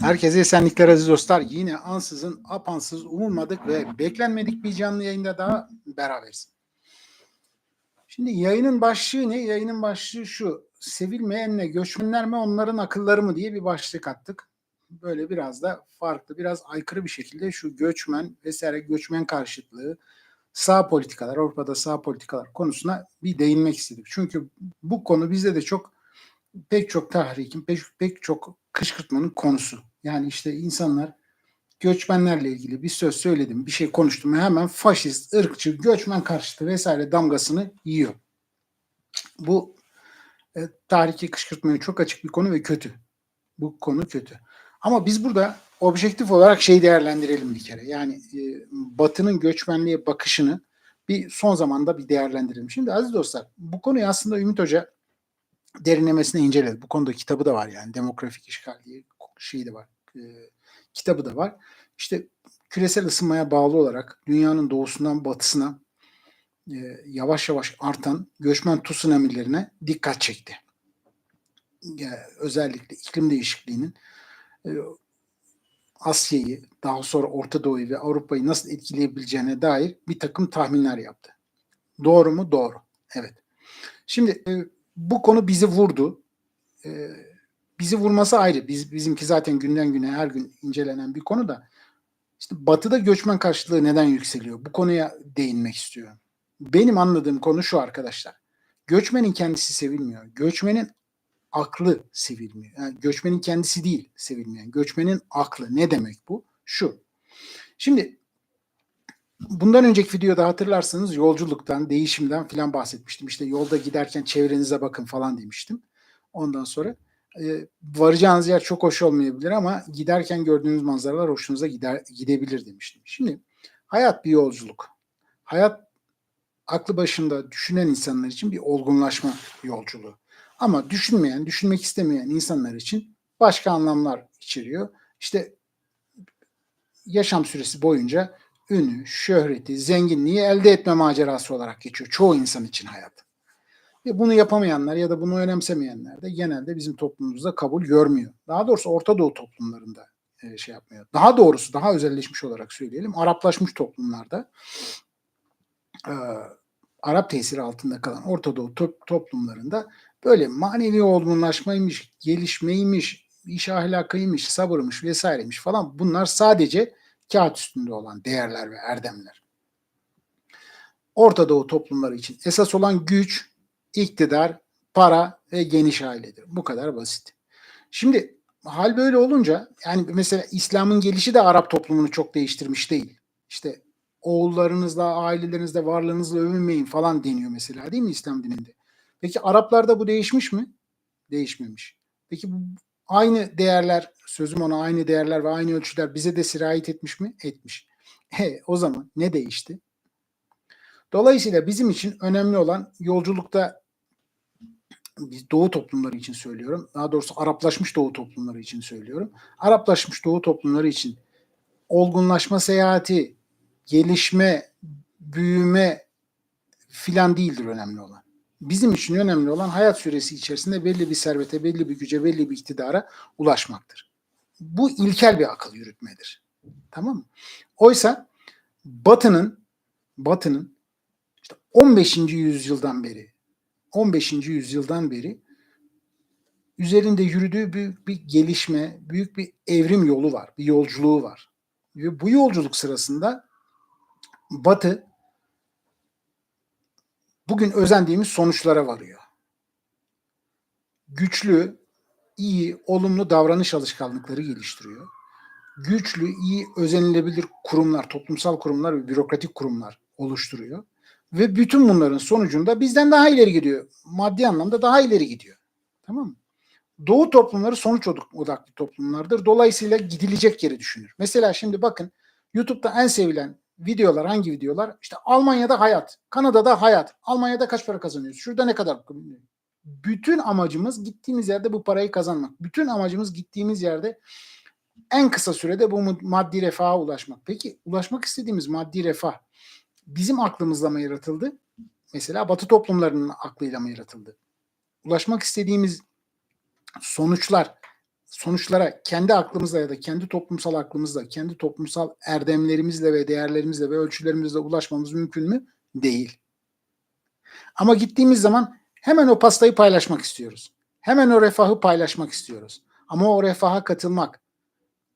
Herkese esenlikler aziz dostlar. Yine ansızın, apansız, umulmadık ve beklenmedik bir canlı yayında daha beraberiz. Şimdi yayının başlığı ne? Yayının başlığı şu. Sevilmeyen ne? Göçmenler mi? Onların akılları mı? diye bir başlık attık. Böyle biraz da farklı, biraz aykırı bir şekilde şu göçmen vesaire göçmen karşıtlığı, sağ politikalar, Avrupa'da sağ politikalar konusuna bir değinmek istedik. Çünkü bu konu bizde de çok pek çok tahrikin, pek, pek çok kışkırtmanın konusu. Yani işte insanlar göçmenlerle ilgili bir söz söyledim, bir şey konuştum hemen faşist, ırkçı, göçmen karşıtı vesaire damgasını yiyor. Bu e, tarihi kışkırtmaya çok açık bir konu ve kötü. Bu konu kötü. Ama biz burada objektif olarak şey değerlendirelim bir kere. Yani e, Batı'nın göçmenliğe bakışını bir son zamanda bir değerlendirelim. Şimdi aziz dostlar bu konuyu aslında Ümit Hoca derinlemesine inceledi. Bu konuda kitabı da var yani demografik işgal diye şey de var. E, kitabı da var. İşte küresel ısınmaya bağlı olarak dünyanın doğusundan batısına e, yavaş yavaş artan göçmen tsunamilerine dikkat çekti. Yani özellikle iklim değişikliğinin e, Asya'yı, daha sonra Orta Doğu'yu ve Avrupa'yı nasıl etkileyebileceğine dair bir takım tahminler yaptı. Doğru mu? Doğru. Evet. Şimdi e, bu konu bizi vurdu. E, bizi vurması ayrı. Biz bizimki zaten günden güne her gün incelenen bir konu da işte Batı'da göçmen karşılığı neden yükseliyor? Bu konuya değinmek istiyorum. Benim anladığım konu şu arkadaşlar. Göçmenin kendisi sevilmiyor. Göçmenin aklı sevilmiyor. Yani göçmenin kendisi değil sevilmeyen. Göçmenin aklı. Ne demek bu? Şu. Şimdi bundan önceki videoda hatırlarsanız yolculuktan, değişimden filan bahsetmiştim. İşte yolda giderken çevrenize bakın falan demiştim. Ondan sonra e, varacağınız yer çok hoş olmayabilir ama giderken gördüğünüz manzaralar hoşunuza gider gidebilir demiştim. Şimdi hayat bir yolculuk. Hayat aklı başında düşünen insanlar için bir olgunlaşma yolculuğu. Ama düşünmeyen, düşünmek istemeyen insanlar için başka anlamlar içeriyor. İşte yaşam süresi boyunca ünü, şöhreti, zenginliği elde etme macerası olarak geçiyor çoğu insan için hayat. Ve bunu yapamayanlar ya da bunu önemsemeyenler de genelde bizim toplumumuzda kabul görmüyor. Daha doğrusu Orta Doğu toplumlarında e, şey yapmıyor. Daha doğrusu daha özelleşmiş olarak söyleyelim. Araplaşmış toplumlarda e, Arap tesiri altında kalan Orta Doğu to- toplumlarında böyle manevi olgunlaşmaymış, gelişmeymiş, iş ahlakıymış, sabırmış vesaireymiş falan bunlar sadece kağıt üstünde olan değerler ve erdemler. Orta Doğu toplumları için esas olan güç, iktidar, para ve geniş ailedir. Bu kadar basit. Şimdi hal böyle olunca yani mesela İslam'ın gelişi de Arap toplumunu çok değiştirmiş değil. İşte oğullarınızla, ailelerinizle, varlığınızla övünmeyin falan deniyor mesela değil mi İslam dininde? Peki Araplarda bu değişmiş mi? Değişmemiş. Peki aynı değerler, sözüm ona aynı değerler ve aynı ölçüler bize de sirayet etmiş mi? Etmiş. He, o zaman ne değişti? Dolayısıyla bizim için önemli olan yolculukta biz Doğu toplumları için söylüyorum. Daha doğrusu Araplaşmış Doğu toplumları için söylüyorum. Araplaşmış Doğu toplumları için olgunlaşma seyahati, gelişme, büyüme filan değildir önemli olan. Bizim için önemli olan hayat süresi içerisinde belli bir servete, belli bir güce, belli bir iktidara ulaşmaktır. Bu ilkel bir akıl yürütmedir. Tamam mı? Oysa Batı'nın Batı'nın işte 15. yüzyıldan beri 15. yüzyıldan beri üzerinde yürüdüğü büyük bir gelişme, büyük bir evrim yolu var, bir yolculuğu var. Ve bu yolculuk sırasında Batı bugün özendiğimiz sonuçlara varıyor. Güçlü, iyi, olumlu davranış alışkanlıkları geliştiriyor. Güçlü, iyi, özenilebilir kurumlar, toplumsal kurumlar ve bürokratik kurumlar oluşturuyor. Ve bütün bunların sonucunda bizden daha ileri gidiyor. Maddi anlamda daha ileri gidiyor. Tamam mı? Doğu toplumları sonuç odaklı toplumlardır. Dolayısıyla gidilecek yeri düşünür. Mesela şimdi bakın YouTube'da en sevilen videolar hangi videolar? İşte Almanya'da hayat, Kanada'da hayat, Almanya'da kaç para kazanıyoruz? Şurada ne kadar? Bütün amacımız gittiğimiz yerde bu parayı kazanmak. Bütün amacımız gittiğimiz yerde en kısa sürede bu maddi refaha ulaşmak. Peki ulaşmak istediğimiz maddi refah bizim aklımızla mı yaratıldı? Mesela Batı toplumlarının aklıyla mı yaratıldı? Ulaşmak istediğimiz sonuçlar sonuçlara kendi aklımızla ya da kendi toplumsal aklımızla, kendi toplumsal erdemlerimizle ve değerlerimizle ve ölçülerimizle ulaşmamız mümkün mü? Değil. Ama gittiğimiz zaman hemen o pastayı paylaşmak istiyoruz. Hemen o refahı paylaşmak istiyoruz. Ama o refaha katılmak,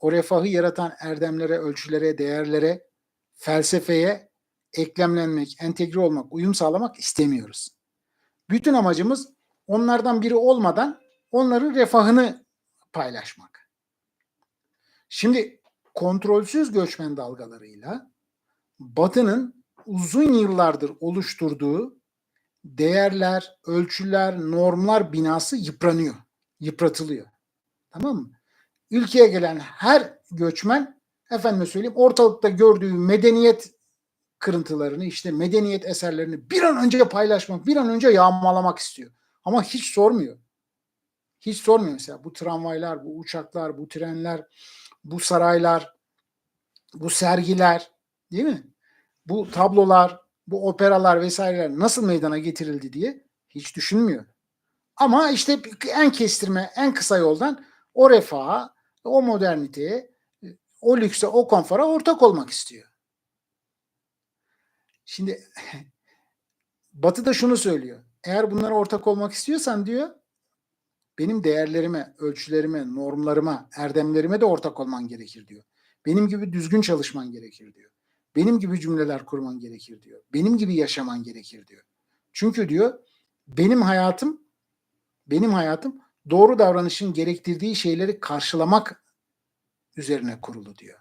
o refahı yaratan erdemlere, ölçülere, değerlere, felsefeye eklemlenmek, entegre olmak, uyum sağlamak istemiyoruz. Bütün amacımız onlardan biri olmadan onların refahını paylaşmak. Şimdi kontrolsüz göçmen dalgalarıyla Batı'nın uzun yıllardır oluşturduğu değerler, ölçüler, normlar binası yıpranıyor, yıpratılıyor. Tamam mı? Ülkeye gelen her göçmen efendime söyleyeyim ortalıkta gördüğü medeniyet kırıntılarını işte medeniyet eserlerini bir an önce paylaşmak, bir an önce yağmalamak istiyor. Ama hiç sormuyor. Hiç sormuyor mesela bu tramvaylar, bu uçaklar, bu trenler, bu saraylar, bu sergiler değil mi? Bu tablolar, bu operalar vesaireler nasıl meydana getirildi diye hiç düşünmüyor. Ama işte en kestirme, en kısa yoldan o refaha, o moderniteye, o lükse, o konfora ortak olmak istiyor. Şimdi Batı da şunu söylüyor. Eğer bunlara ortak olmak istiyorsan diyor, benim değerlerime, ölçülerime, normlarıma, erdemlerime de ortak olman gerekir diyor. Benim gibi düzgün çalışman gerekir diyor. Benim gibi cümleler kurman gerekir diyor. Benim gibi yaşaman gerekir diyor. Çünkü diyor benim hayatım benim hayatım doğru davranışın gerektirdiği şeyleri karşılamak üzerine kurulu diyor.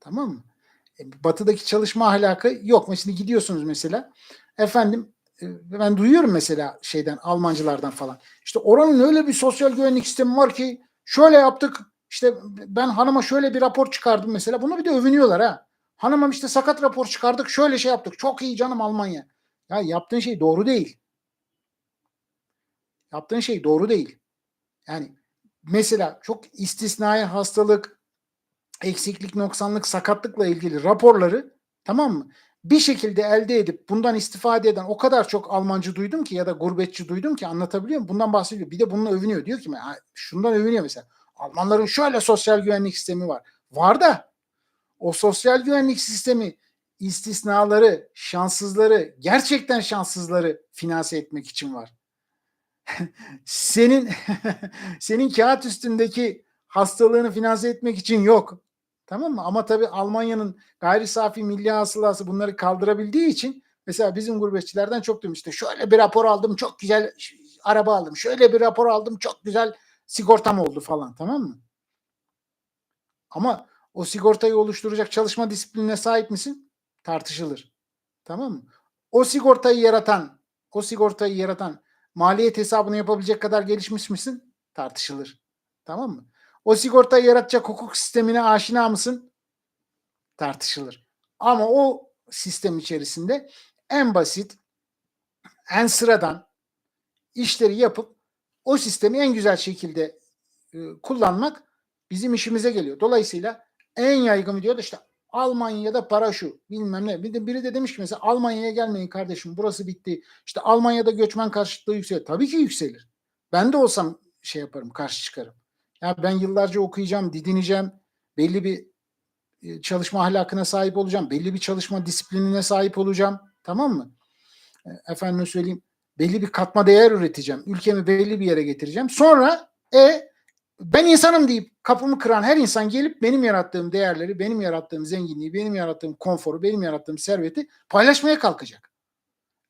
Tamam mı? Batı'daki çalışma ahlakı yok. Mesela gidiyorsunuz mesela efendim e, ben duyuyorum mesela şeyden Almancılardan falan. İşte oranın öyle bir sosyal güvenlik sistemi var ki şöyle yaptık. İşte ben hanıma şöyle bir rapor çıkardım mesela. Bunu bir de övünüyorlar ha. Hanımım işte sakat rapor çıkardık. Şöyle şey yaptık. Çok iyi canım Almanya. Ya yaptığın şey doğru değil. Yaptığın şey doğru değil. Yani mesela çok istisnai hastalık, eksiklik, noksanlık, sakatlıkla ilgili raporları tamam mı? Bir şekilde elde edip bundan istifade eden o kadar çok Almancı duydum ki ya da gurbetçi duydum ki anlatabiliyor muyum? Bundan bahsediyor. Bir de bununla övünüyor. Diyor ki şundan övünüyor mesela. Almanların şöyle sosyal güvenlik sistemi var. Var da o sosyal güvenlik sistemi istisnaları, şanssızları, gerçekten şanssızları finanse etmek için var. senin senin kağıt üstündeki hastalığını finanse etmek için yok. Tamam mı? Ama tabii Almanya'nın gayri safi milli hasılası bunları kaldırabildiği için mesela bizim gurbetçilerden çok duydum işte şöyle bir rapor aldım çok güzel araba aldım. Şöyle bir rapor aldım çok güzel sigortam oldu falan tamam mı? Ama o sigortayı oluşturacak çalışma disiplinine sahip misin? Tartışılır. Tamam mı? O sigortayı yaratan, o sigortayı yaratan maliyet hesabını yapabilecek kadar gelişmiş misin? Tartışılır. Tamam mı? O sigortayı yaratacak hukuk sistemine aşina mısın? Tartışılır. Ama o sistem içerisinde en basit, en sıradan işleri yapıp o sistemi en güzel şekilde e, kullanmak bizim işimize geliyor. Dolayısıyla en yaygın video da işte Almanya'da para şu bilmem ne. Bir de biri de demiş ki mesela Almanya'ya gelmeyin kardeşim burası bitti. İşte Almanya'da göçmen karşıtlığı yükselir. Tabii ki yükselir. Ben de olsam şey yaparım karşı çıkarım. Ya ben yıllarca okuyacağım, didineceğim. Belli bir e, çalışma ahlakına sahip olacağım. Belli bir çalışma disiplinine sahip olacağım. Tamam mı? E, efendim söyleyeyim. Belli bir katma değer üreteceğim. Ülkemi belli bir yere getireceğim. Sonra e ben insanım deyip kapımı kıran her insan gelip benim yarattığım değerleri, benim yarattığım zenginliği, benim yarattığım konforu, benim yarattığım serveti paylaşmaya kalkacak.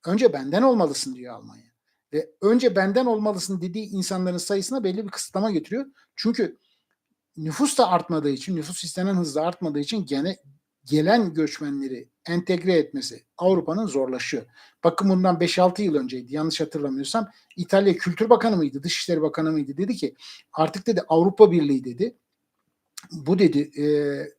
Önce benden olmalısın diyor Almanya. Ve önce benden olmalısın dediği insanların sayısına belli bir kısıtlama getiriyor. Çünkü nüfus da artmadığı için, nüfus istenen hızla artmadığı için gene gelen göçmenleri entegre etmesi Avrupa'nın zorlaşıyor. Bakın bundan 5-6 yıl önceydi yanlış hatırlamıyorsam İtalya Kültür Bakanı mıydı, Dışişleri Bakanı mıydı dedi ki artık dedi Avrupa Birliği dedi bu dedi e,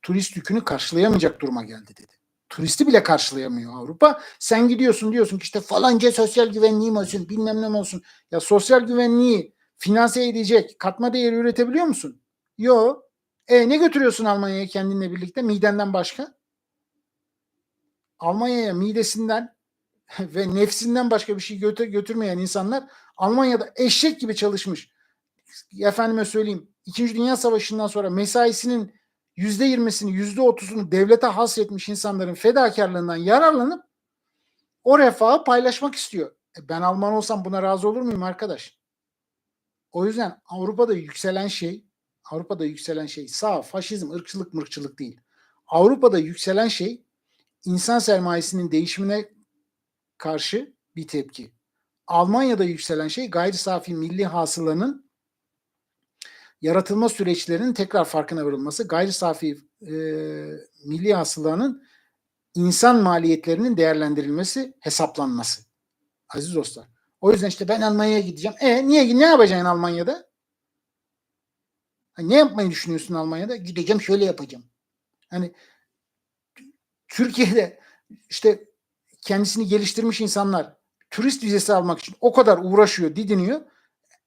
turist yükünü karşılayamayacak duruma geldi dedi. Turisti bile karşılayamıyor Avrupa. Sen gidiyorsun diyorsun ki işte falanca sosyal güvenliğim olsun bilmem ne olsun. Ya sosyal güvenliği finanse edecek katma değeri üretebiliyor musun? Yok. E ne götürüyorsun Almanya'ya kendinle birlikte midenden başka? Almanya'ya midesinden ve nefsinden başka bir şey götür, götürmeyen insanlar Almanya'da eşek gibi çalışmış. efendime söyleyeyim İkinci Dünya Savaşı'ndan sonra mesaisinin yüzde yirmisini, yüzde otuzunu devlete hasretmiş insanların fedakarlığından yararlanıp o refahı paylaşmak istiyor. E ben Alman olsam buna razı olur muyum arkadaş? O yüzden Avrupa'da yükselen şey, Avrupa'da yükselen şey sağ, faşizm, ırkçılık, mırkçılık değil. Avrupa'da yükselen şey insan sermayesinin değişimine karşı bir tepki. Almanya'da yükselen şey gayri safi milli hasılanın yaratılma süreçlerinin tekrar farkına varılması, gayri safi e, milli hasılanın insan maliyetlerinin değerlendirilmesi, hesaplanması. Aziz dostlar. O yüzden işte ben Almanya'ya gideceğim. E niye ne yapacaksın Almanya'da? Ha, ne yapmayı düşünüyorsun Almanya'da? Gideceğim şöyle yapacağım. Hani Türkiye'de işte kendisini geliştirmiş insanlar turist vizesi almak için o kadar uğraşıyor, didiniyor.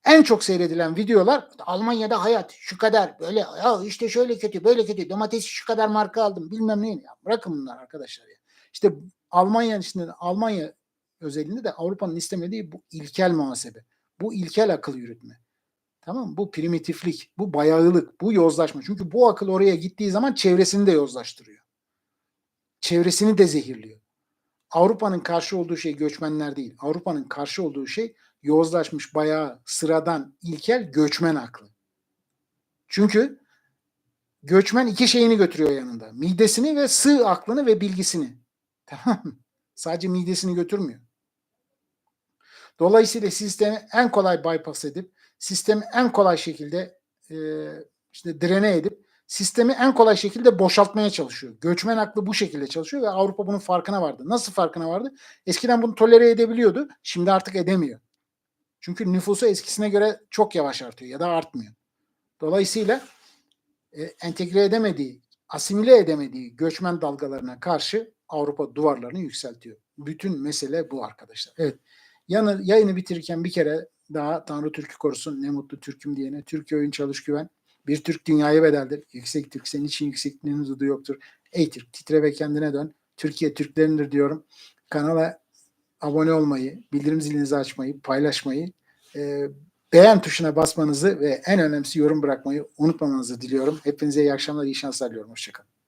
En çok seyredilen videolar Almanya'da hayat şu kadar böyle ya işte şöyle kötü böyle kötü domatesi şu kadar marka aldım bilmem ne. Ya bırakın bunlar arkadaşlar ya. İşte Almanya içinde Almanya özelinde de Avrupa'nın istemediği bu ilkel muhasebe. Bu ilkel akıl yürütme. Tamam mı? Bu primitiflik, bu bayağılık, bu yozlaşma. Çünkü bu akıl oraya gittiği zaman çevresini de yozlaştırıyor. Çevresini de zehirliyor. Avrupa'nın karşı olduğu şey göçmenler değil. Avrupa'nın karşı olduğu şey yozlaşmış, bayağı sıradan, ilkel göçmen aklı. Çünkü göçmen iki şeyini götürüyor yanında. Midesini ve sığ aklını ve bilgisini. Tamam? Sadece midesini götürmüyor. Dolayısıyla sistemi en kolay bypass edip, sistemi en kolay şekilde e, işte direne edip, sistemi en kolay şekilde boşaltmaya çalışıyor. Göçmen aklı bu şekilde çalışıyor ve Avrupa bunun farkına vardı. Nasıl farkına vardı? Eskiden bunu tolere edebiliyordu. Şimdi artık edemiyor. Çünkü nüfusu eskisine göre çok yavaş artıyor ya da artmıyor. Dolayısıyla e, entegre edemediği, asimile edemediği göçmen dalgalarına karşı Avrupa duvarlarını yükseltiyor. Bütün mesele bu arkadaşlar. Evet. Yanı, yayını bitirirken bir kere daha Tanrı Türk'ü korusun ne mutlu Türk'üm diyene. Türkiye oyun çalış güven. Bir Türk dünyaya bedeldir. Yüksek Türk senin için yüksekliğinin hududu yoktur. Ey Türk titre ve kendine dön. Türkiye Türklerindir diyorum. Kanala abone olmayı, bildirim zilinizi açmayı, paylaşmayı, e, beğen tuşuna basmanızı ve en önemlisi yorum bırakmayı unutmamanızı diliyorum. Hepinize iyi akşamlar, iyi şanslar diliyorum. Hoşçakalın.